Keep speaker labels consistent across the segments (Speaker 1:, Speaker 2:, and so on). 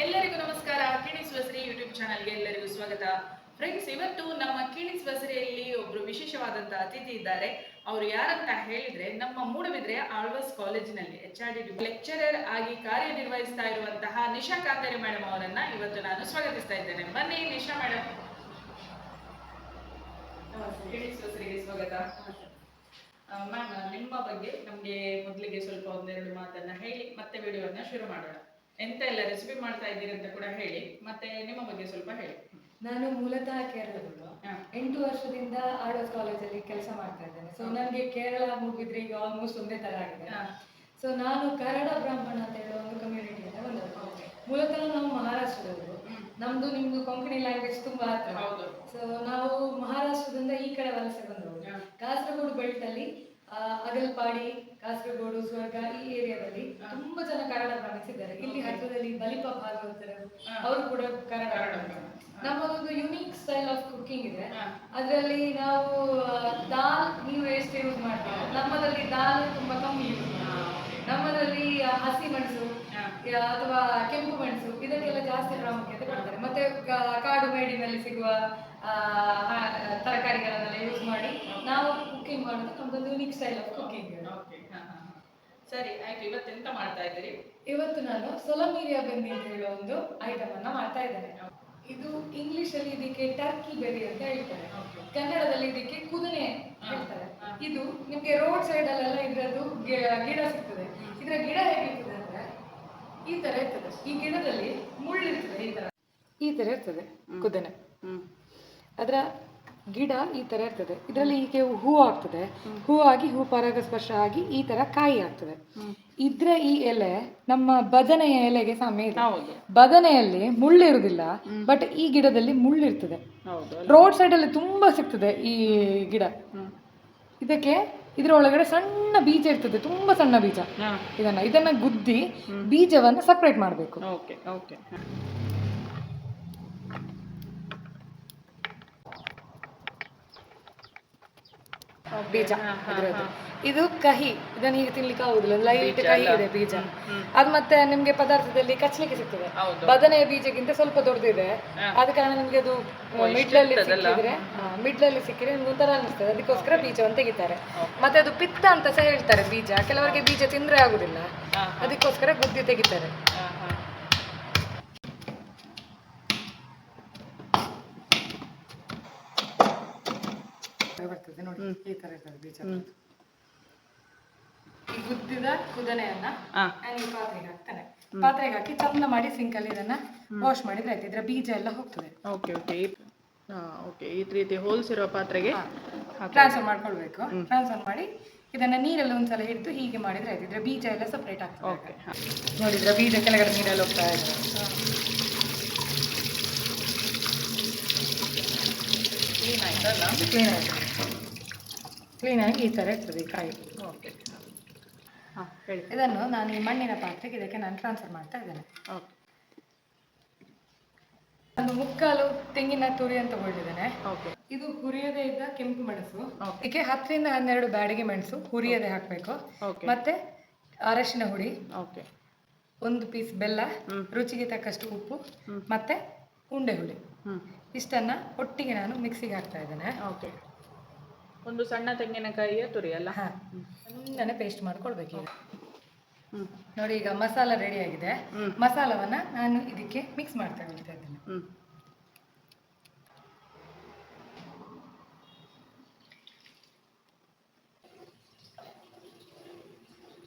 Speaker 1: ಎಲ್ಲರಿಗೂ ನಮಸ್ಕಾರ. ಕಿಣಿಸ್ ಶ್ರೀ ಯೂಟ್ಯೂಬ್ ಚಾನಲ್ಗೆ ಎಲ್ಲರಿಗೂ ಸ್ವಾಗತ. ಫ್ರೆಂಡ್ಸ್ ಇವತ್ತು ನಮ್ಮ ಕಿಣಿಸ್ ಬಸರಿಯಲ್ಲಿ ಒಬ್ರು ವಿಶೇಷವಾದಂತಹ ಅತಿಥಿ ಇದ್ದಾರೆ. ಅವರು ಯಾರಂತ ಹೇಳಿದ್ರೆ, ನಮ್ಮ ಮೂಡಬಿದ್ರೆ ಆಳ್ವಾಸ್ ಕಾಲೇಜಿನಲ್ಲಿ ಎಚ್ ಆರ್ ಡಿ ಲೆಕ್ಚರರ್ ಆಗಿ ಕಾರ್ಯನಿರ್ವಹಿಸ್ತಾ ಇರುವಂತಹ ನಿಶಾ ಕಾಂತಾರಿ ಮೇಡಮ್ ಅವರನ್ನ ಇವತ್ತು ನಾನು ಸ್ವಾಗತಿಸ್ತಾ ಇದ್ದೇನೆ. ಬನ್ನಿ ನಿಶಾ ಮೇಡಮ್ ಕಿಣಿಸ್ ಬಸರಿಗೆ ಸ್ವಾಗತ. ಮ್ಯಾಮ್ ನಿಮ್ಮ ಬಗ್ಗೆ ನಮಗೆ ಮೊದಲಿಗೆ ಸ್ವಲ್ಪ ಒಂದೆರಡು ಮಾತನ್ನ ಹೇಳಿ, ಮತ್ತೆ ವಿಡಿಯೋನ ಶುರು ಮಾಡೋಣ. ಎಂತ ಎಲ್ಲ ರೆಸಿಪಿ ಮಾಡ್ತಾ ಇದ್ದೀರಿ ಅಂತ ಕೂಡ ಹೇಳಿ ಮತ್ತೆ ನಿಮ್ಮ ಬಗ್ಗೆ ಸ್ವಲ್ಪ ಹೇಳಿ.
Speaker 2: ನಾನು ಮೂಲತಃ ಕೇರಳದವಳು. ಎಂಟು ವರ್ಷದಿಂದ ಆರ್ಡರ್ಸ್ ಕಾಲೇಜಲ್ಲಿ ಕೆಲಸ ಮಾಡ್ತಾ ಇದ್ದೇನೆ. ಸೊ ನನಗೆ ಕೇರಳ ಮುಗಿದ್ರೆ ಈಗ ಆಲ್ಮೋಸ್ಟ್ ಒಂದೇ ತರ ಆಗಿದೆ. ಸೊ ನಾನು ಕನ್ನಡ ಬ್ರಾಹ್ಮಣ ಅಂತ ಹೇಳುವ ಒಂದು ಕಮ್ಯುನಿಟಿಯಿಂದ ಬಂದದ್ದು ಮೂಲತಃ ನಾವು ಮಹಾರಾಷ್ಟ್ರದವರು. ನಮ್ದು ನಿಮ್ದು ಕೊಂಕಣಿ ಲ್ಯಾಂಗ್ವೇಜ್ ತುಂಬಾ ಹತ್ರ. ಸೊ ನಾವು ಮಹಾರಾಷ್ಟ್ರದಿಂದ ಈ ಕಡೆ ವಲಸೆ ಬಂದವರು. ಕಾಸರಗೋಡು ಬೆಲ್ಟ್ ಅಲ್ಲಿ ಅಗಲ್ಪಾಡಿ ಕಾಸರಗೋಡು ಸ್ವರ್ಗ ಈ ಏರಿಯಾದಲ್ಲಿ ತುಂಬಾ ಜನ ಕನ್ನಡ ಬ್ರಾಹ್ಮಿನ್ಸ್ ಇಲ್ಲಿ ಹತ್ತಿರದಲ್ಲಿ ಬಲಿಪ ಭಾಗವತರು. ಅವರು ಕೂಡ ಕನ್ನಡ. ನಮ್ಮದೊಂದು ಯುನೀಕ್ ಸ್ಟೈಲ್ ಆಫ್ ಕುಕಿಂಗ್ ಇದೆ. ಅದರಲ್ಲಿ ನಾವು ದಾಲ್ ನೀವು ಎಷ್ಟು ಯೂಸ್ ಮಾಡ್ತೀರಾ? ನಮ್ಮದಲ್ಲಿ ದಾಲ್ ತುಂಬಾ ಕಮ್ಮಿ ಯೂಸ್ ನಮ್ಮದ್ರಲ್ಲಿ ಆ, ಹಸಿ ಮೆಣಸು ಅಥವಾ ಕೆಂಪು ಮೆಣಸು ಇದಕ್ಕೆಲ್ಲ ಜಾಸ್ತಿ ಪ್ರಾಮುಖ್ಯತೆ ಕೊಡ್ತಾರೆ. ಮತ್ತೆ ಕಾಡು ಮೇಡಿನಲ್ಲಿ ಸಿಗುವ ತರಕಾರಿಗಳನ್ನೆಲ್ಲ ಯೂಸ್ ಮಾಡಿ ನಾವು ಕುಕಿಂಗ್ ಮಾಡೋದು ಒಂದು ಯುನಿಕ್ ಸ್ಟೈಲ್ ಆಫ್
Speaker 1: ಕುಕ್ಕಿಂಗ್. ಸರಿ ಆಯ್ತು ಇವತ್ತು ಎಂತ ಮಾಡ್ತಾ ಇದ್ದೀರಿ?
Speaker 2: ಇವತ್ತು ನಾನು ಸೊಲಮೀರಿಯಾ ಬೆನ್ನಿ ಅಂತ ಹೇಳೋ ಒಂದು ಐಟಮ್ ಅನ್ನ ಮಾಡ್ತಾ ಇದ್ದೇನೆ. ಇದು ಇಂಗ್ಲಿಷ್ ಅಲ್ಲಿ ಇದಕ್ಕೆ ಟರ್ಕಿ ಬೆರಿ ಅಂತ ಹೇಳ್ತಾರೆ. ಕನ್ನಡದಲ್ಲಿ ಇದಕ್ಕೆ ಕುದನೆ ಹೇಳ್ತಾರೆ. ಇದು ನಿಮ್ಗೆ ರೋಡ್ ಸೈಡ್ ಅಲ್ಲೆಲ್ಲ ಇದ್ರದ್ದು ಗಿಡ ಸಿಗ್ತದೆ. ಇದರ ಗಿಡ ಹೇಗಿರ್ತದೆ ಅಂದ್ರೆ ಈ ತರ ಇರ್ತದೆ. ಈ ಗಿಡದಲ್ಲಿ ಮುಳ್ಳಿರ್ತದೆ ಈ ತರ. ಈ ತರ ಇರ್ತದೆ ಕುದನೆ. ಅದರ ಗಿಡ ಈ ತರ ಇರ್ತದೆ. ಇದರಲ್ಲಿ ಹೀಗೆ ಹೂ ಆಗ್ತದೆ. ಹೂ ಆಗಿ ಹೂ ಪರಾಗಸ್ಪರ್ಶ ಆಗಿ ಈ ತರ ಕಾಯಿ ಆಗ್ತದೆ. ಇದ್ರ ಈ ಎಲೆ ನಮ್ಮ ಬದನೆಯ ಎಲೆಗೆ ಸಾಮ್ಯ ಇದೆ. ಬದನೆಯಲ್ಲಿ ಮುಳ್ಳಿರುವುದಿಲ್ಲ ಬಟ್ ಈ ಗಿಡದಲ್ಲಿ ಮುಳ್ಳಿರ್ತದೆ ರೋಡ್ ಸೈಡ್ ಅಲ್ಲಿ ತುಂಬಾ ಸಿಗ್ತದೆ ಈ ಗಿಡ. ಇದಕ್ಕೆ ಇದರ ಒಳಗಡೆ ಸಣ್ಣ ಬೀಜ ಇರ್ತದೆ ತುಂಬಾ ಸಣ್ಣ ಬೀಜ. ಇದನ್ನ ಇದನ್ನ ಗುದ್ದಿ ಬೀಜವನ್ನು ಸಪ್ರೇಟ್ ಮಾಡಬೇಕು. ಬೀಜ ಇದ್ರದ್ದು. ಇದು ಕಹಿ. ಇದನ್ನ ಹೀಗೆ ತಿನ್ಲಿಕ್ಕೆ ಆಗುದಿಲ್ಲ. ಲೈಟ್ ಕಹಿ ಇದೆ ಬೀಜ. ಅದು ಮತ್ತೆ ನಿಮ್ಗೆ ಪದಾರ್ಥದಲ್ಲಿ ಕಚ್ಲಿಕ್ಕೆ ಸಿಗ್ತದೆ.
Speaker 1: ಬದನೆ
Speaker 2: ಬದನೆಯ ಬೀಜಕ್ಕಿಂತ ಸ್ವಲ್ಪ ದೊಡ್ಡದಿದೆ. ಆದ ಕಾರಣ ನಿಮ್ಗೆ ಅದು ಮಿಡ್ಲಲ್ಲಿ ಸಿಕ್ಕಿದ್ರೆ ಮಿಡ್ಲಲ್ಲಿ ಸಿಕ್ಕಿದ್ರೆ ನಿಮ್ಗೆ ಒಂಥರ ಅನಿಸ್ತದೆ ಅದಕ್ಕೋಸ್ಕರ ಬೀಜವನ್ನು ತೆಗಿತಾರೆ. ಮತ್ತೆ ಅದು ಪಿತ್ತ ಅಂತ ಸಹ ಹೇಳ್ತಾರೆ ಬೀಜ. ಕೆಲವರಿಗೆ ಬೀಜ ತಿಂದ್ರೆ ಆಗುದಿಲ್ಲ. ಅದಕ್ಕೋಸ್ಕರ ಬುದ್ಧಿ ತೆಗಿತಾರೆ. ಬರ್ತದೆ ನೋಡಿ ಈ ತರ ಇರ್ತದೆ ಬೀಜ ಈ ಗುದ್ದಿದ ಕುದನೆಯನ್ನ ನಾನು ಈ ಪಾತ್ರೆಗೆ ಹಾಕ್ತೇನೆ. ಪಾತ್ರೆಗೆ ಹಾಕಿ ಚಂದ ಮಾಡಿ ಸಿಂಕಲ್ಲಿ ಇದನ್ನ ವಾಶ್ ಮಾಡಿದ್ರೆ ಆಯ್ತು. ಇದ್ರ ಬೀಜ ಎಲ್ಲ ಹೋಗ್ತದೆ.
Speaker 1: ಓಕೆ ಓಕೆ ಓಕೆ ಈ ರೀತಿ ಹೋಲ್ಸಿರುವ ಪಾತ್ರೆಗೆ
Speaker 2: ಟ್ರಾನ್ಸ್ಫರ್ ಮಾಡ್ಕೊಳ್ಬೇಕು. ಟ್ರಾನ್ಸ್ಫರ್ ಮಾಡಿ ಇದನ್ನ ನೀರೆಲ್ಲ ಒಂದ್ಸಲ ಹಿಡಿದು ಹೀಗೆ ಮಾಡಿದ್ರೆ ಆಯ್ತು. ಇದ್ರ ಬೀಜ ಎಲ್ಲ ಸಪ್ರೇಟ್ ಆಗ್ತದೆ
Speaker 1: ಓಕೆ
Speaker 2: ನೋಡಿ ಬೀಜ ಕೆಳಗಡೆ ನೀರಲ್ಲಿ ಹೋಗ್ತಾ ಇದೆ.
Speaker 1: ಕ್ಲೀನ್ ಆಯ್ತಲ್ಲ
Speaker 2: ಕ್ಲೀನ್ ಆಗಿ ಕ್ಲೀನ್ ಆಗಿ ಈ ಥರ ಇರ್ತದೆ ಕಾಯಿ.
Speaker 1: ಓಕೆ ಹಾಂ ಹೇಳಿ.
Speaker 2: ಇದನ್ನು ನಾನು ಈ ಮಣ್ಣಿನ ಪಾತ್ರೆಗೆ ಇದಕ್ಕೆ ನಾನು ಟ್ರಾನ್ಸ್ಫರ್ ಮಾಡ್ತಾ ಇದ್ದೇನೆ.
Speaker 1: ಓಕೆ
Speaker 2: ಒಂದು ಮುಕ್ಕಾಲು ತೆಂಗಿನ ತುರಿ ಅಂತ ತಗೊಂಡಿದ್ದೇನೆ
Speaker 1: ಓಕೆ
Speaker 2: ಇದು ಹುರಿಯದೇ ಇದ್ದ ಕೆಂಪು ಮೆಣಸು. ಇದಕ್ಕೆ ಹತ್ತರಿಂದ ಹನ್ನೆರಡು ಬ್ಯಾಡಿಗೆ ಮೆಣಸು ಹುರಿಯದೆ ಹಾಕಬೇಕು.
Speaker 1: ಓಕೆ
Speaker 2: ಮತ್ತೆ ಅರಶಿನ ಹುಡಿ.
Speaker 1: ಓಕೆ
Speaker 2: ಒಂದು ಪೀಸ್ ಬೆಲ್ಲ ರುಚಿಗೆ ತಕ್ಕಷ್ಟು ಉಪ್ಪು ಮತ್ತೆ ಉಂಡೆ ಹುಳಿ.
Speaker 1: ಹ್ಮ್.
Speaker 2: ಇಷ್ಟನ್ನ ಒಟ್ಟಿಗೆ ನಾನು ಮಿಕ್ಸಿಗೆ ಹಾಕ್ತಾ ಇದ್ದೇನೆ.
Speaker 1: ಓಕೆ ಒಂದು ಸಣ್ಣ ತೆಂಗಿನಕಾಯಿಯ ತುರಿ ಅಲ್ಲ?
Speaker 2: ಹಾಂ. ಸಣ್ಣನೆ ಪೇಸ್ಟ್ ಮಾಡ್ಕೊಳ್ಬೇಕು ಈಗ.
Speaker 1: ಹ್ಞೂ
Speaker 2: ನೋಡಿ ಈಗ ಮಸಾಲ ರೆಡಿ ಆಗಿದೆ.
Speaker 1: ಹ್ಮ್.
Speaker 2: ಮಸಾಲವನ್ನ ನಾನು ಇದಕ್ಕೆ ಮಿಕ್ಸ್ ಮಾಡ್ತಾ ಹೋಗ್ತಾ ಇದ್ದೀನಿ
Speaker 1: ಹ್ಞೂ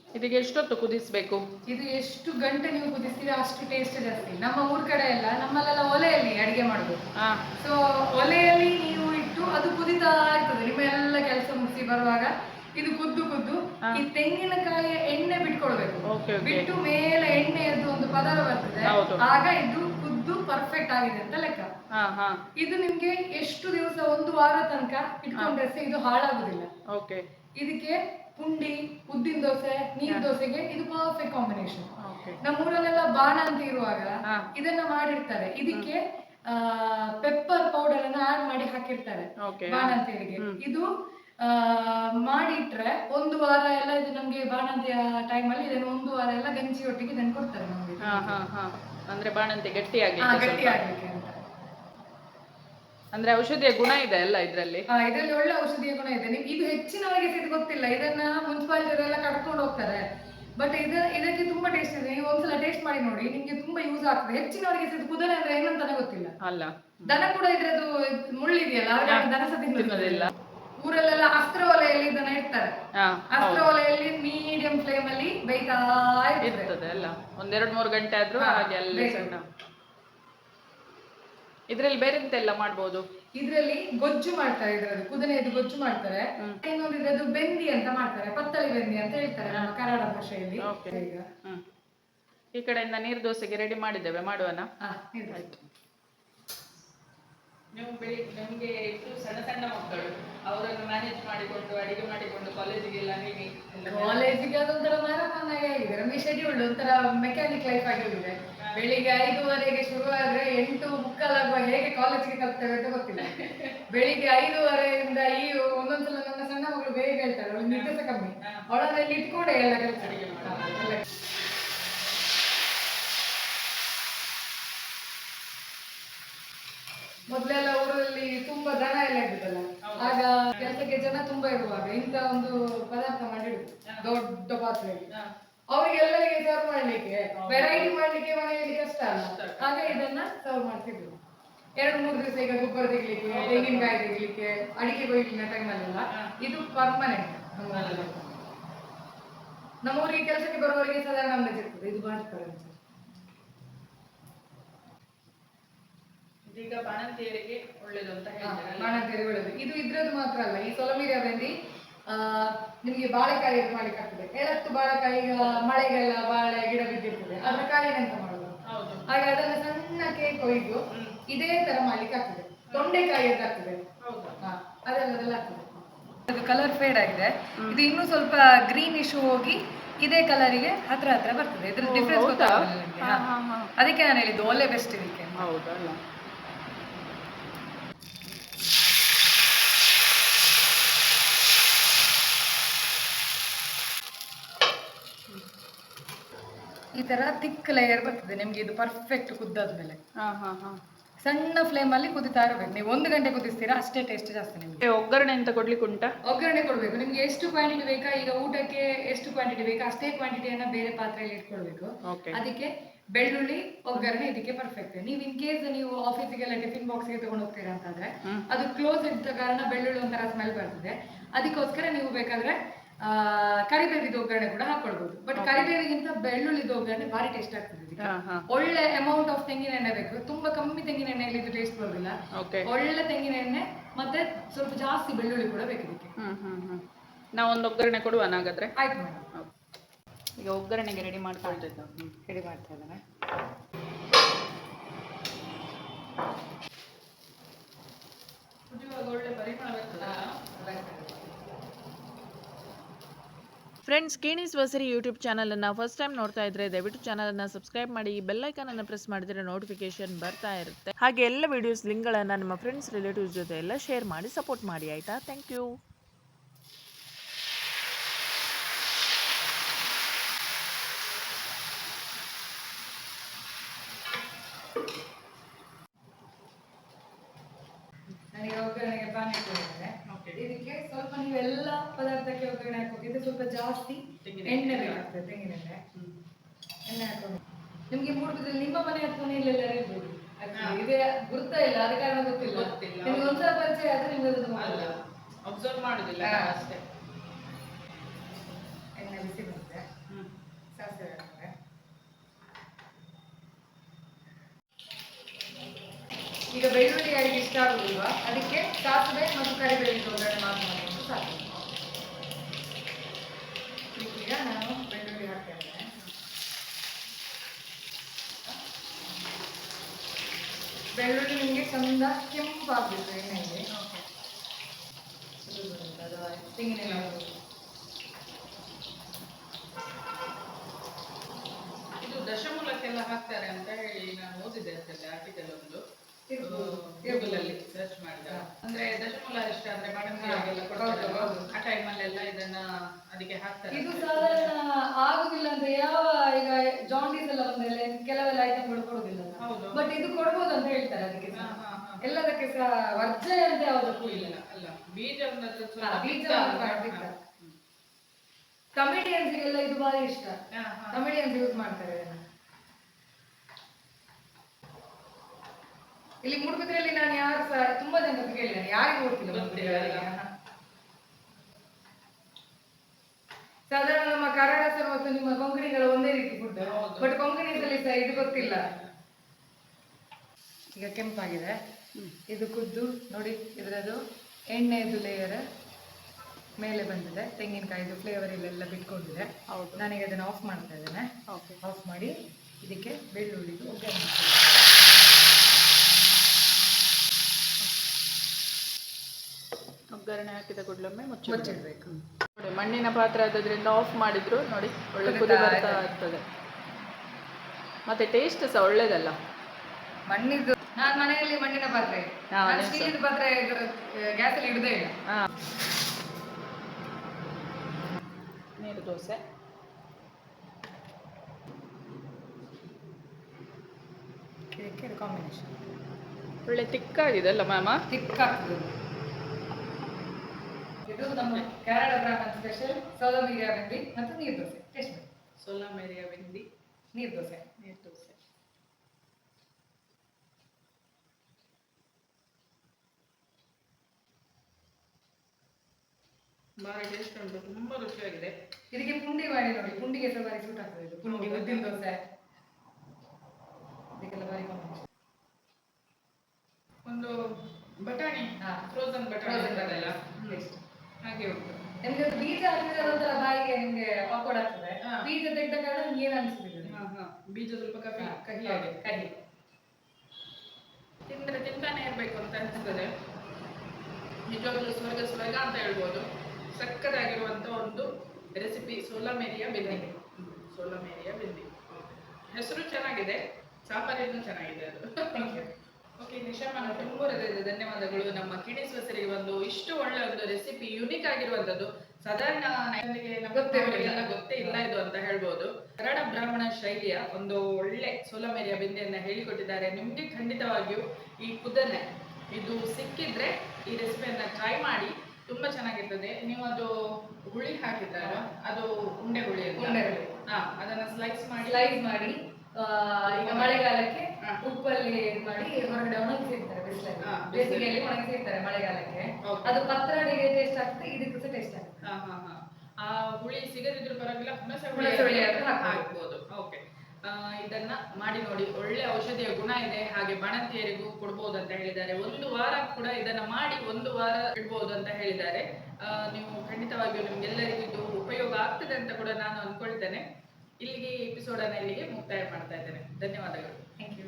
Speaker 1: ಇದಕ್ಕೆ ಎಷ್ಟೊತ್ತು ಕುದಿಸ್ಬೇಕು?
Speaker 2: ಇದು ಎಷ್ಟು ಗಂಟೆ ನೀವು ಕುದಿಸ್ತೀರಾ ಅಷ್ಟು ಟೇಸ್ಟ್ ಜಾಸ್ತಿ. ನಮ್ಮ ಊರ್ ಕಡೆ ಎಲ್ಲ ನಮ್ಮಲ್ಲೆಲ್ಲ ಒಲೆಯಲ್ಲಿ ಅಡಿಗೆ ಮಾಡೋದು
Speaker 1: ಆ
Speaker 2: ಸೊ ಒಲೆಯಲ್ಲಿ ಅದು ಕುದಿತಾ ಇರ್ತದೆ. ನಿಮ್ಮ ಎಲ್ಲ ಕೆಲಸ ಮುಗಿಸಿ ಬರುವಾಗ ಇದು ಕುದ್ದು ಕುದ್ದು ಈ ತೆಂಗಿನಕಾಯಿಯ ಎಣ್ಣೆ ಬಿಟ್ಕೊಳ್ಬೇಕು. ಬಿಟ್ಟು ಮೇಲೆ ಎಣ್ಣೆಯದ್ದು ಒಂದು ಪದರ ಬರ್ತದೆ. ಆಗ ಇದು ಕುದ್ದು ಪರ್ಫೆಕ್ಟ್ ಆಗಿದೆ ಅಂತ ಲೆಕ್ಕ. ಇದು ನಿಮ್ಗೆ ಎಷ್ಟು ದಿವಸ ಒಂದು ವಾರ ತನಕ ಇಟ್ಕೊಂಡ್ರೆ ಇದು ಹಾಳಾಗುದಿಲ್ಲ. ಇದಕ್ಕೆ ಪುಂಡಿ ಉದ್ದಿನ ದೋಸೆ ನೀರ್ ದೋಸೆಗೆ ಇದು ಪರ್ಫೆಕ್ಟ್ ಕಾಂಬಿನೇಷನ್ ನಮ್ಮೂರಲ್ಲೆಲ್ಲ ಬಾಣ ಅಂತ ಇರುವಾಗ ಇದನ್ನ ಮಾಡಿರ್ತಾರೆ. ಇದಕ್ಕೆ ಪೆಪ್ಪರ್ ಪೌಡರ್ ಅನ್ನ ಆಡ್ ಮಾಡಿ ಹಾಕಿರ್ತಾರೆ ಬಾಣಂತಿಯರಿಗೆ. ಇದು ಮಾಡಿಟ್ರೆ ಒಂದು ವಾರ ಎಲ್ಲ ಇದು ನಮ್ಗೆ ಬಾಣಂತಿಯ ಟೈಮ್ ಅಲ್ಲಿ ಇದನ್ನು ಒಂದು ವಾರ ಎಲ್ಲ ಗಂಜಿ ಒಟ್ಟಿಗೆ ಇದನ್ನು ಕೊಡ್ತಾರೆ ನಮ್ಗೆ.
Speaker 1: ಅಂದ್ರೆ ಬಾಣಂತಿ
Speaker 2: ಗಟ್ಟಿಯಾಗಿ
Speaker 1: ಗಟ್ಟಿಯಾಗ್ಲಿಕ್ಕೆ.
Speaker 2: ಅಂತ.
Speaker 1: ಅಂದ್ರೆ ಔಷಧಿಯ ಗುಣ ಇದೆ ಅಲ್ಲ ಇದರಲ್ಲಿ?
Speaker 2: ಹಾ, ಇದರಲ್ಲಿ ಒಳ್ಳೆ ಔಷಧಿಯ ಗುಣ ಇದೆ. ನಿಮ್ಗೆ ಇದು ಹೆಚ್ಚಿನವರಿಗೆ ಗೊತ್ತಿಲ್ಲ. ಇದನ್ನ ಮುನ್ಸಿಪಾಲಿಟಿ ಎಲ್ಲ ಕಟ್ಕೊಂಡು ಹೋಗ್ತಾರೆ. ಬಟ್ ಇದು ಇದಕ್ಕೆ ತುಂಬಾ ಟೇಸ್ಟ್ ಇದೆ. ನೀವು ಒಂದ್ಸಲ ಟೇಸ್ಟ್ ಮಾಡಿ ನೋಡಿ. ನಿಮ್ಗೆ ತುಂಬಾ ಯೂಸ್ ಆಗ್ತದೆ. ಹೆಚ್ಚಿನವರಿಗೆ ಇದು ಕುದುರೆ ಅಂದ್ರೆ ಏನಂತಾನೆ ಗೊತ್ತಿಲ್ಲ.
Speaker 1: ಅಲ್ಲ.
Speaker 2: ದನ ಕೂಡ ಇದ್ರದ್ದು ಮುಳ್ಳಿದೆಯಲ್ಲ ದನ ಸಹ
Speaker 1: ತಿನ್ನೋದಿಲ್ಲ.
Speaker 2: ಊರಲ್ಲೆಲ್ಲ ಅಸ್ತ್ರ ಒಲೆಯಲ್ಲಿ ಇದನ್ನ ಇಡ್ತಾರೆ. ಅಸ್ತ್ರ ಒಲೆಯಲ್ಲಿ ಮೀಡಿಯಂ ಫ್ಲೇಮ್ ಅಲ್ಲಿ ಬೇಯ್ತಾ ಇರ್ತದೆ.
Speaker 1: ಅಲ್ಲ. ಒಂದೆರಡು ಮೂರು ಗಂಟೆ ಆದ್ರೂ ಹಾಗೆ ಅಲ್ಲೇ ಸಣ್ಣ ಇದ್ರಲ್ಲಿ ಬೇರೆ ಎಂತೆಲ್ಲ ಮಾಡ್ಬೋದು?
Speaker 2: ಇದ್ರಲ್ಲಿ ಗೊಜ್ಜು ಮಾಡ್ತಾರೆ ಇದ್ರದ್ದು ಕುದನೆಯದು ಗೊಜ್ಜು ಮಾಡ್ತಾರೆ. ಇನ್ನೊಂದು ಇದ್ರದ್ದು ಬೆಂದಿ ಅಂತ ಮಾಡ್ತಾರೆ ಪತ್ತಳಿ ಬೆಂದಿ ಅಂತ ಹೇಳ್ತಾರೆ ನಮ್ಮ ಕನ್ನಡ ಭಾಷೆಯಲ್ಲಿ. ಈಗ.
Speaker 1: ಈ ಕಡೆಯಿಂದ ನೀರು ದೋಸೆಗೆ ರೆಡಿ ಮಾಡಿದ್ದೇವೆ ಮಾಡುವನ. ನೀವು ಬೆಳಿ ನಮಗೆ ಇಬ್ರು ಸಣ್ಣ ಸಣ್ಣ ಮಕ್ಕಳು ಅವರನ್ನು ಮ್ಯಾನೇಜ್ ಮಾಡಿಕೊಂಡು ಅಡಿಗೆ ಮಾಡಿಕೊಂಡು ಕಾಲೇಜಿಗೆಲ್ಲ ಹೇಗೆ?
Speaker 2: ಕಾಲೇಜಿಗೆ ಅದೊಂಥರ ಮ್ಯಾರಥಾನ್ ಆಗಿ ಆಗಿದೆ ನಮಗೆ ಶೆಡ್ಯೂಲ್ ಒಂಥರ ಮೆಕ್ಯಾನಿಕ್ ಲೈಫ್ ಆಗಿ ಹೋಗಿದೆ. ಬೆಳಿಗ್ಗೆ ಐದೂವರೆಗೆ ಶುರುವಾದ್ರೆ ಎಂಟು ಮುಕ್ಕಾಲಾಗುವ ಹೇಗೆ ಕಾಲೇಜಿಗೆ ತಲುಪ್ತೇವೆ ಅಂತ ಗೊತ್ತಿಲ್ಲ. ಬೆಳಿಗ್ಗೆ ಐದೂವರೆಯಿಂದ ಈ ಒಂದೊಂದ್ಸಲ ನನ್ನ ಸಣ್ಣ ಮಗಳು ಬೇಗ ಹೇಳ್ತಾರೆ ಅವಳು ನಿರ್ದೇಶ ಕಮ್ಮಿ. ಅವಳನ್ನ ಇಲ್ಲಿ ಇಟ್ಕೊಂಡೆ ಎಲ್ಲ ಕೆಲಸ ಮೊದ್ಲೆಲ್ಲ ಊರಲ್ಲಿ ತುಂಬಾ ದನ ಎಲ್ಲ ಇದ್ದಲ್ಲ ಆಗ ಕೆಲಸಕ್ಕೆ ಜನ ತುಂಬಾ ಇರುವಾಗ ಇಂತ ಒಂದು ಪದಾರ್ಥ ಮಾಡಿಡುದು ದೊಡ್ಡ ಪಾತ್ರೆಯಲ್ಲಿ. ಅವರಿಗೆಲ್ಲರಿಗೆ ಸರ್ವ್ ಮಾಡ್ಲಿಕ್ಕೆ ವೆರೈಟಿ ಮಾಡ್ಲಿಕ್ಕೆ ಮನೆಯಲ್ಲಿ ಕಷ್ಟ ಅಲ್ಲ. ಹಾಗೆ ಇದನ್ನ ಸರ್ವ್ ಮಾಡ್ತಿದ್ರು. ಎರಡು ಮೂರು ದಿವಸ ಈಗ ಗೊಬ್ಬರ ತೆಗಿಲಿಕ್ಕೆ ತೆಂಗಿನಕಾಯಿ ತೆಗಿಲಿಕ್ಕೆ ಅಡಿಕೆ ಕೊಯ್ಲಿನ ಟೈಮಲ್ಲೆಲ್ಲ ಇದು ಪರ್ಮನೆಂಟ್ ನಮ್ಮೂರಿಗೆ ಕೆಲಸಕ್ಕೆ ಬರುವವರಿಗೆ ಸಾಧಾರಣ ಅಂದಾಜು ಇರ್ತದೆ. ಇದು ಮಾಡ್ತಾರೆ ಅಂತ.
Speaker 1: ಇದೀಗ ಬಾಣಂತಿಯರಿಗೆ ಒಳ್ಳೇದು ಅಂತ ಹೇಳ್ತಾರೆ
Speaker 2: ಬಾಣಂತಿಯರಿಗೆ ಒಳ್ಳೇದು. ಇದು ಇದ್ರದ್ದು ಮಾತ್ರ ಅಲ್ಲ. ಈ ಆ, ನಿಮಗೆ ಬಾಳೆಕಾಯಿ ಮಾಡ್ಲಿಕ್ಕೆ ಆಗ್ತದೆ. ಎಳತ್ತು ಬಾಳೆಕಾಯಿ ಈಗ ಮಳೆಗೆಲ್ಲ ಬಾಳೆ ಗಿಡ ಬಿದ್ದಿರ್ತದೆ. ಅದ್ರ ಕಾಯಿ ಎಂತ ಮಾಡುದು?
Speaker 1: ಹೌದು.
Speaker 2: ಹಾಗೆ ಅದನ್ನ ಸಣ್ಣಕ್ಕೆ ಕೊಯ್ದು ಇದೇ ತರ ಮಾಡ್ಲಿಕ್ಕೆ ಆಗ್ತದೆ. ತೊಂಡೆಕಾಯಿ ಅಂತ ಆಗ್ತದೆ. ಅದೆಲ್ಲ ಆಗ್ತದೆ. ಅದು ಕಲರ್ ಫೇಡ್ ಆಗಿದೆ. ಇದು ಇನ್ನೂ ಸ್ವಲ್ಪ ಗ್ರೀನ್ ಇಶ್ಯೂ ಹೋಗಿ ಇದೇ ಕಲರಿಗೆ ಹತ್ರ ಹತ್ರ ಬರ್ತದೆ. ಇದ್ರ ಡಿಫ್ರೆನ್ಸ್
Speaker 1: ಹಾ,
Speaker 2: ಹಾ.
Speaker 1: ಹಾ, ಹಾ.
Speaker 2: ಅದಕ್ಕೆ ನಾನು ಹೇಳಿದ್ದು ಒಳ್ಳೆ ಬೆಸ್ಟ್ ಇದಕ್ಕೆ
Speaker 1: ಹೌದಲ್ಲ?
Speaker 2: ಈ ತರ ತಿಕ್ ಲೇಯರ್ ಬರ್ತದೆ. ನಿಮ್ಗೆ ಇದು ಪರ್ಫೆಕ್ಟ್ ಕುದ್ದಾದ್ಮೇಲೆ
Speaker 1: ಹಾ ಹಾ ಹಾ.
Speaker 2: ಸಣ್ಣ ಫ್ಲೇಮ್ ಅಲ್ಲಿ ಕುದಿತಾ ಇರಬೇಕು. ನೀವು ಒಂದು ಗಂಟೆ ಕುದಿಸ್ತೀರಾ ಅಷ್ಟೇ ಟೇಸ್ಟ್ ಜಾಸ್ತಿ ನಿಮಗೆ.
Speaker 1: ಒಗ್ಗರಣೆ ಅಂತ ಕೊಡ್ಲಿಕ್ಕೆ ಉಂಟಾ?
Speaker 2: ಒಗ್ಗರಣೆ ಕೊಡ್ಬೇಕು. ನಿಮ್ಗೆ ಎಷ್ಟು ಕ್ವಾಂಟಿಟಿ ಬೇಕಾ? ಈಗ ಊಟಕ್ಕೆ ಎಷ್ಟು ಕ್ವಾಂಟಿಟಿ ಬೇಕಾ? ಅಷ್ಟೇ ಕ್ವಾಂಟಿಟಿಯನ್ನ ಬೇರೆ ಪಾತ್ರೆಯಲ್ಲಿ ಇಟ್ಕೊಳ್ಬೇಕು. ಅದಕ್ಕೆ ಬೆಳ್ಳುಳ್ಳಿ ಒಗ್ಗರಣೆ ಇದಕ್ಕೆ ಪರ್ಫೆಕ್ಟ್ ನೀವು ಇನ್ ಕೇಸ್ ನೀವು ಆಫೀಸಿಗೆಲ್ಲ ಟಿಫಿನ್ ಬಾಕ್ಸ್ಗೆ ತಗೊಂಡು ಹೋಗ್ತೀರಾ ಅಂತಂದ್ರೆ ಅದು ಕ್ಲೋಸ್ ಇದ್ದ ಕಾರಣ ಬೆಳ್ಳುಳ್ಳಿ ಒಂಥರ ಸ್ಮೆಲ್ ಬರ್ತದೆ. ಅದಕ್ಕೋಸ್ಕರ ನೀವು ಬೇಕಾದ್ರೆ ಕರಿಬೇವಿದ ಒಗ್ಗರಣೆ ಕೂಡ ಹಾಕೊಳ್ಬಹುದು ಬಟ್ ಕರಿಬೇವಿಗಿಂತ ಬೆಳ್ಳುಳ್ಳಿದ ಒಗ್ಗರಣೆ ಭಾರಿ ಟೇಸ್ಟ್ ಆಗ್ತದೆ ಒಳ್ಳೆ ಅಮೌಂಟ್ ಆಫ್ ತೆಂಗಿನ ಎಣ್ಣೆ ಬೇಕು. ತುಂಬಾ ಕಮ್ಮಿ ತೆಂಗಿನ ಎಣ್ಣೆಯಲ್ಲಿ ಇದು ಟೇಸ್ಟ್ ಬರೋದಿಲ್ಲ. ಒಳ್ಳೆ ತೆಂಗಿನ ಎಣ್ಣೆ ಮತ್ತೆ ಸ್ವಲ್ಪ ಜಾಸ್ತಿ ಬೆಳ್ಳುಳ್ಳಿ ಕೂಡ ಬೇಕು ಇದಕ್ಕೆ.
Speaker 1: ಹ್ಮ್ ಹ್ಮ್ ಹ್ಮ್. ನಾವು ಒಂದು ಒಗ್ಗರಣೆ ಕೊಡುವ ಹಾಗಾದ್ರೆ
Speaker 2: ಆಯ್ತು ಮೇಡಮ್.
Speaker 1: ಈಗ ಒಗ್ಗರಣೆಗೆ ರೆಡಿ ಮಾಡ್ಕೊಳ್ತಿದ್ದ
Speaker 2: ರೆಡಿ ಮಾಡ್ತಾ ಇದ್ದಾನೆ
Speaker 3: ಫ್ರೆಂಡ್ಸ್ ಕೇಣಿಸ್ ವಸರಿ ಯೂಟ್ಯೂಬ್ ಚಾನಲನ್ನು ಫಸ್ಟ್ ಟೈಮ್ ನೋಡ್ತಾ ಇದ್ರೆ ದಯವಿಟ್ಟು ಚಾನಲನ್ನು ಸಬ್ಸ್ಕ್ರೈಬ್ ಮಾಡಿ ಬೆಲ್ಲೈಕನನ್ನು ಪ್ರೆಸ್ ಮಾಡಿದ್ರೆ ನೋಟಿಫಿಕೇಶನ್ ಬರ್ತಾ ಇರುತ್ತೆ. ಹಾಗೆ ಎಲ್ಲ ವಿಡಿಯೋಸ್ ಲಿಂಕ್ಗಳನ್ನು ನಮ್ಮ ಫ್ರೆಂಡ್ಸ್ ರಿಲೇಟಿವ್ಸ್ ಜೊತೆ ಎಲ್ಲ ಶೇರ್ ಮಾಡಿ ಸಪೋರ್ಟ್ ಮಾಡಿ, ಆಯಿತಾ? ಥ್ಯಾಂಕ್ ಯು
Speaker 2: ನನಗೆ ಪಾನ್
Speaker 1: ಓಕೆ
Speaker 2: ಇದಕ್ಕೆ ಸ್ವಲ್ಪ ನೀವು ಎಲ್ಲ ಪದಾರ್ಥಕ್ಕೆ ಒಗ್ಗರಣೆ ಹಾಕೋಕೆ ಸ್ವಲ್ಪ ಜಾಸ್ತಿ ಎಣ್ಣೆ. ಬೇಕಾಗ್ತದೆ ತೆಂಗಿನೆಣ್ಣೆ ಎಣ್ಣೆ. ಹಾಕೊಂಡು ನಿಮ್ಗೆ ಮೂಡುಬಿದ್ರೆ ನಿಮ್ಮ ಮನೆ ಹತ್ರನೇ ಇಲ್ಲೆಲ್ಲ ಇರ್ಬೋದು? ಇದೆ ಗುರುತ ಇಲ್ಲ ಅದ ಕಾರಣ ಗೊತ್ತಿಲ್ಲ. ನಿಮ್ಗೆ ಒಂದ್ಸಲ ಪರಿಚಯ ಆದ್ರೆ ನಿಮ್ಗೆ ಅದು
Speaker 1: ಅಲ್ಲ
Speaker 2: ಗೊತ್ತಿಲ್ಲ.
Speaker 1: ಅಬ್ಸರ್ವ್ ಮಾಡುದಿಲ್ಲ ಅಷ್ಟೇ.
Speaker 2: ಎಣ್ಣೆ ಬಿಸಿ ಬರುತ್ತೆ.
Speaker 1: ಹ್ಮ್.
Speaker 2: ಸಾಸಿವೆ ಹಾಕ್ತಾರೆ. ಈಗ ಬೆಳ್ಳುಳ್ಳಿ ಯಾರಿಗೆ ಇಷ್ಟ ಆಗುದಿಲ್ವಾ? ಅದಕ್ಕೆ ಸಾಸಿವೆ ಮತ್ತು ಕರಿಬೇವಿನ ಒಗ್ಗರಣೆ ಮಾತ್ರ. ಸಾಕು ಈಗ ನಾನು ಬೆಳ್ಳುಳ್ಳಿ ಹಾಕ್ತೇನೆ ಬೆಳ್ಳುಳ್ಳಿ ನಿಮಗೆ ಚಂದ ಕೆಂಪು ಆಗಬೇಕು ಅದು ತೆಂಗಿನ
Speaker 1: ಇದು ದಶಮೂಲಕ್ಕೆಲ್ಲ ಹಾಕ್ತಾರೆ ಅಂತ ಹೇಳಿ ನಾನು ಓದಿದ್ದೆ ಅಂತ ಆರ್ಟಿಕಲ್ ಒಂದು. ಅಲ್ಲಿ. ಸರ್ಚ್ ಅಂದ್ರೆ ದಶಮೂಲ ಅಂದ್ರೆ. ಆ ಇದನ್ನ ಅದಕ್ಕೆ ಹಾಕ್ತಾರೆ.
Speaker 2: ಇದು ಸಾಧಾರಣ ಆಗುದಿಲ್ಲ ಅಂದ್ರೆ ಯಾವ ಈಗ ಜಾಂಡೀಸ್ ಎಲ್ಲ ಬಂದೆಲ್ಲ ಕೆಲವೆಲ್ಲ ಐಟಮ್ಗಳು ಕೊಡುದಿಲ್ಲ
Speaker 1: ಹೌದು.
Speaker 2: ಬಟ್ ಇದು ಕೊಡ್ಬೋದು ಅಂತ ಹೇಳ್ತಾರೆ ಅದಕ್ಕೆ. ಎಲ್ಲದಕ್ಕೆ ಸಹ ವರ್ಜನೆ ಅಂತ ಯಾವುದಕ್ಕೂ ಇಲ್ಲ
Speaker 1: ಅಲ್ಲ ಬೀಜ ಒಂದು ಅದು ಸ್ವಲ್ಪ
Speaker 2: ಹಾ, ಬೀಜ? ಕಮಿಡಿಯನ್ಸ್ಗೆಲ್ಲ ಇದು ಬಾರಿ ಇಷ್ಟ. ಕಮಿಡಿಯನ್ಸ್ ಯೂಸ್ ಮಾಡ್ತಾರೆ. ಇದನ್ನ ಇಲ್ಲಿ ಮೂಡುಬಿದ್ರೆಯಲ್ಲಿ ನಾನು ಯಾರು ಸಹ ತುಂಬಾ ಜನ ಕೇಳಿದ್ದೇನೆ ಯಾರಿಗೂ ಗೊತ್ತಿಲ್ಲ. ಮುಡುಬಿದ್ರೆಯವರಿಗೆ. ಸಾಧಾರಣ ನಮ್ಮ ಕರಾಡಸರು ಮತ್ತು ನಿಮ್ಮ ಕೊಂಕಣಿಗಳ ಒಂದೇ ರೀತಿ ಫುಡ್. ಬಟ್ ಕೊಂಕಣಿಸಲ್ಲಿ ಸಹ ಇದು ಗೊತ್ತಿಲ್ಲ. ಈಗ ಕೆಂಪಾಗಿದೆ. ಇದು ಕುದ್ದು. ನೋಡಿ ಇದರದು ಎಣ್ಣೆದು ಲೇಯರ್ ಮೇಲೆ ಬಂದಿದೆ. ತೆಂಗಿನಕಾಯಿದು ಫ್ಲೇವರ್ ಇಲ್ಲೆಲ್ಲ ಬಿಟ್ಕೊಂಡಿದೆ. ನಾನೀಗ ಅದನ್ನು ಆಫ್ ಮಾಡ್ತಾ ಇದ್ದೇನೆ.
Speaker 3: ಓಕೆ.
Speaker 2: ಆಫ್ ಮಾಡಿ ಇದಕ್ಕೆ ಬೆಳ್ಳುಳ್ಳಿದು ಒಗ್ಗರಣೆ
Speaker 3: ಒಗ್ಗರಣೆ ಹಾಕಿದ ಕೂಡಲೊಮ್ಮೆ ಮುಚ್ಚಿ
Speaker 2: ಮುಚ್ಚಿಡ್ಬೇಕು.
Speaker 3: ನೋಡಿ ಮಣ್ಣಿನ ಪಾತ್ರೆ ಆದ್ರಿಂದ ಆಫ್ ಮಾಡಿದ್ರು ನೋಡಿ ಒಳ್ಳೆ ಕುದಿ ಬರ್ತಾ ಇರ್ತದೆ ಮತ್ತೆ ಟೇಸ್ಟ್ ಸಹ ಒಳ್ಳೇದಲ್ಲ.
Speaker 2: ಮಣ್ಣಿದ್ದು ನಾನು ಮನೆಯಲ್ಲಿ ಮಣ್ಣಿನ ಪಾತ್ರೆ. ಸ್ಟೀಲಿನ ಪಾತ್ರೆ ಗ್ಯಾಸಲ್ಲಿ ಇಡದೇ ಇಲ್ಲ.
Speaker 3: ನೀರು ದೋಸೆ.
Speaker 2: ಕಾಂಬಿನೇಷನ್
Speaker 3: ಒಳ್ಳೆ ತಿಕ್ಕಾಗಿದೆ ಅಲ್ಲ ಮ್ಯಾಮ
Speaker 2: ತಿಕ್ ಆಗ್ತದೆ. ಇದು ನಮ್ಮ ಕನ್ನಡ ಬ್ರಾಹ್ಮಣ ಸ್ಪೆಷಲ್ ಸೋಲಮೇರಿಯಾ ಮೀರಿಯ ಬಂಡಿ ಮತ್ತು ನೀರು ದೋಸೆ. ಟೇಸ್ಟ್ ಮಾಡಿ.
Speaker 1: ಸೋಲಾ ಮೇರಿಯ ಬೆಂದಿ
Speaker 2: ನೀರು ದೋಸೆ.
Speaker 1: ನೀರು ದೋಸೆ. ಭಾರಿ ಟೇಸ್ಟ್ ಉಂಟು ತುಂಬಾ ರುಚಿಯಾಗಿದೆ.
Speaker 2: ಇದಕ್ಕೆ ಪುಂಡಿ ಮಾಡಿ ನೋಡಿ ಪುಂಡಿಗೆ ಸಹ ಸೂಟ್ ಆಗ್ತದೆ ಇದು. ಪುಂಡಿ ಉದ್ದಿನ ದೋಸೆ. ಇದಕ್ಕೆಲ್ಲ ಬಾರಿ ಕಾಂಬಿನೇಷನ್
Speaker 1: ಒಂದು ಬಟಾಣಿ
Speaker 2: ಹಾ.
Speaker 1: ಫ್ರೋಸನ್ ಬಟಾಣಿ. ಟೇಸ್ಟ್ ಹಾಗೆ ಉಂಟು.
Speaker 2: ನಿಮ್ಗೆ ಅದು ಬೀಜ ಹಾಕಿದ್ರೆ ಒಂಥರ ಬಾಯಿಗೆ ನಿಮ್ಗೆ ಪಕೋಡ ಆಗ್ತದೆ.
Speaker 1: ಹಾ.
Speaker 2: ಬೀಜ ತೆಗೆದ ಕಾರಣ ನಿಮ್ಗೆ ಏನು ಅನಿಸುದಿಲ್ಲ
Speaker 1: ಹಾ ಹಾ. ಬೀಜ ಸ್ವಲ್ಪ ಕಹಿ ಕಹಿ ಆಗಿದೆ.
Speaker 2: ಕಹಿ.
Speaker 1: ತಿಂದ್ರೆ ತಿಂತಾನೆ ಇರ್ಬೇಕು ಅಂತ ಅನಿಸ್ತದೆ. ನಿಜವಾಗ್ಲೂ ಸ್ವರ್ಗ ಸ್ವರ್ಗ ಅಂತ ಹೇಳ್ಬೋದು. ಸಕ್ಕತ್ತಾಗಿರುವಂತ ಒಂದು ರೆಸಿಪಿ ಸೋಲಾಮೇರಿಯ ಬೆಂದಿ ಸೋಲಾಮೇರಿಯ ಬೆಂದಿ ಹೆಸರು ಚೆನ್ನಾಗಿದೆ. ಸಾಂಬಾರಿನೂ ಚೆನ್ನಾಗಿದೆ ಅದು.
Speaker 2: Thank you.
Speaker 1: ಓಕೆ ನಿಶಾಮನ ತುಂಬ ಧನ್ಯವಾದಗಳು. ನಮ್ಮ ಕಿಣಿಸ್ವಸರಿಗೆ ಒಂದು ಇಷ್ಟು ಒಳ್ಳೆ ಒಂದು ರೆಸಿಪಿ ಯುನಿಕ್ ಆಗಿರುವಂತದ್ದು ಸಾಧಾರಣ
Speaker 2: ಗೊತ್ತೇ
Speaker 1: ಇಲ್ಲ ಇದು ಅಂತ ಹೇಳ್ಬೋದು. ಕನ್ನಡ ಬ್ರಾಹ್ಮಣ ಶೈಲಿಯ ಒಂದು ಒಳ್ಳೆ ಸೋಲಮೇರಿಯ ಹೇಳಿ ಹೇಳಿಕೊಟ್ಟಿದ್ದಾರೆ. ನಿಮ್ಗೆ ಖಂಡಿತವಾಗಿಯೂ ಈ ಕುದನೆ ಇದು ಸಿಕ್ಕಿದ್ರೆ ಈ ರೆಸಿಪಿಯನ್ನ ಟ್ರೈ ಮಾಡಿ ತುಂಬಾ ಚೆನ್ನಾಗಿರ್ತದೆ. ನೀವು ಅದು ಹುಳಿ ಹಾಕಿದ್ದಾರ? ಅದು ಉಂಡೆ ಹುಳಿ
Speaker 2: ಉಂಡೆ ಹುಳಿ.
Speaker 1: ಹಾ ಅದನ್ನ ಸ್ಲೈಸ್ ಮಾಡಿ.
Speaker 2: ಸ್ಲೈಸ್ ಮಾಡಿ. ಈಗ ಮಳೆಗಾಲಕ್ಕೆ. ಉಪ್ಪಲ್ಲಿ ಇದ್ ಮಾಡಿ ಹೊರಗಡೆ ಒಣಗಿಸಿರ್ತಾರೆ ಬಿಸಿಲಲ್ಲಿ. ಬೇಸಿಗೆಯಲ್ಲಿ ಒಣಗಿಸಿರ್ತಾರೆ ಮಳೆಗಾಲಕ್ಕೆ. ಅದು ಪತ್ರೊಡೆಗೆ ಟೇಸ್ಟ್ ಆಗ್ತದೆ ಇದಕ್ಕೂ ಸಹ ಟೇಸ್ಟ್ ಆಗ್ತದೆ.
Speaker 1: ಹಾ, ಹಾ, ಹಾ. ಆ ಹುಳಿ ಸಿಗದಿದ್ರು ಪರವಾಗಿಲ್ಲ ಹುಣಸೆ ಹುಳಿ
Speaker 2: ಹಾಕ್ಬೋದು.
Speaker 1: ಓಕೆ ಇದನ್ನ ಮಾಡಿ ನೋಡಿ. ಒಳ್ಳೆ ಔಷಧಿಯ ಗುಣ ಇದೆ ಹಾಗೆ ಬಣತಿಯರಿಗೂ ಕೊಡ್ಬೋದು ಅಂತ ಹೇಳಿದ್ದಾರೆ. ಒಂದು ವಾರ ಕೂಡ ಇದನ್ನ ಮಾಡಿ ಒಂದು ವಾರ ಇಡ್ಬೋದು ಅಂತ ಹೇಳಿದ್ದಾರೆ. ನೀವು ಖಂಡಿತವಾಗಿಯೂ ನಿಮ್ಗೆಲ್ಲರಿಗೂ ಇದು ಉಪಯೋಗ ಆಗ್ತದೆ ಅಂತ ಕೂಡ ನಾನು ಅನ್ಕೊಳ್ತೇನೆ. ಇಲ್ಲಿಗೆ ಎಪಿಸೋಡ್ ಅನ್ನ ಇಲ್ಲಿಗೆ ಮುಕ್ತಾಯ ಮಾಡ್ತಾ ಇದ್ದೇನೆ. ಧನ್ಯವಾದಗಳು.
Speaker 2: Thank you